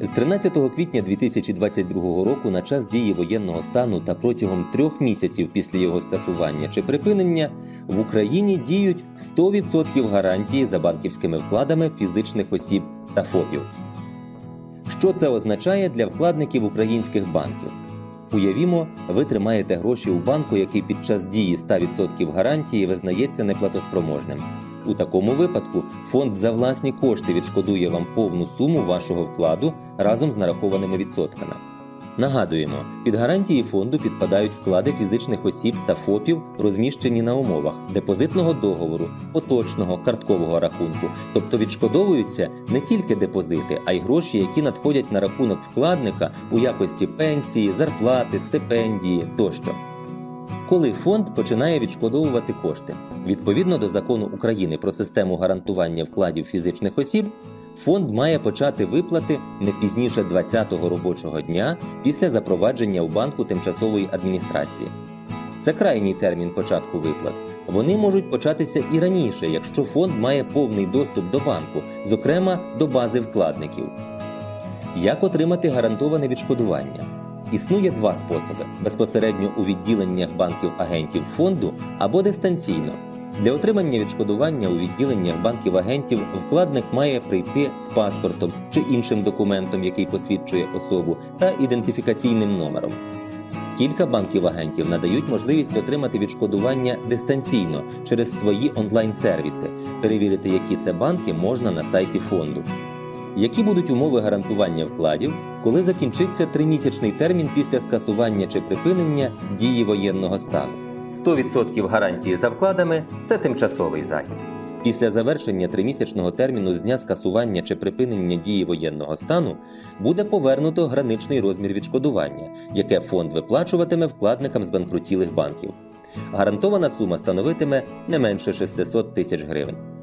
З 13 квітня 2022 року на час дії воєнного стану та протягом трьох місяців після його скасування чи припинення в Україні діють 100% гарантії за банківськими вкладами фізичних осіб та ФОПів. Що це означає для вкладників українських банків? Уявімо, ви тримаєте гроші у банку, який під час дії 100% гарантії визнається неплатоспроможним. У такому випадку фонд за власні кошти відшкодує вам повну суму вашого вкладу разом з нарахованими відсотками. Нагадуємо, під гарантії фонду підпадають вклади фізичних осіб та ФОПів, розміщені на умовах депозитного договору, поточного карткового рахунку, тобто відшкодовуються не тільки депозити, а й гроші, які надходять на рахунок вкладника у якості пенсії, зарплати, стипендії тощо. Коли фонд починає відшкодовувати кошти відповідно до закону України про систему гарантування вкладів фізичних осіб, фонд має почати виплати не пізніше 20-го робочого дня після запровадження у банку тимчасової адміністрації. Це крайній термін початку виплат. Вони можуть початися і раніше, якщо фонд має повний доступ до банку, зокрема до бази вкладників. Як отримати гарантоване відшкодування? Існує два способи: безпосередньо у відділеннях банків агентів фонду або дистанційно. Для отримання відшкодування у відділеннях банків агентів вкладник має прийти з паспортом чи іншим документом, який посвідчує особу, та ідентифікаційним номером. Кілька банків агентів надають можливість отримати відшкодування дистанційно через свої онлайн-сервіси, перевірити, які це банки можна на сайті фонду. Які будуть умови гарантування вкладів, коли закінчиться тримісячний термін після скасування чи припинення дії воєнного стану? 100% гарантії за вкладами це тимчасовий захід. Після завершення тримісячного терміну з дня скасування чи припинення дії воєнного стану буде повернуто граничний розмір відшкодування, яке фонд виплачуватиме вкладникам збанкрутілих банків. Гарантована сума становитиме не менше 600 тисяч гривень.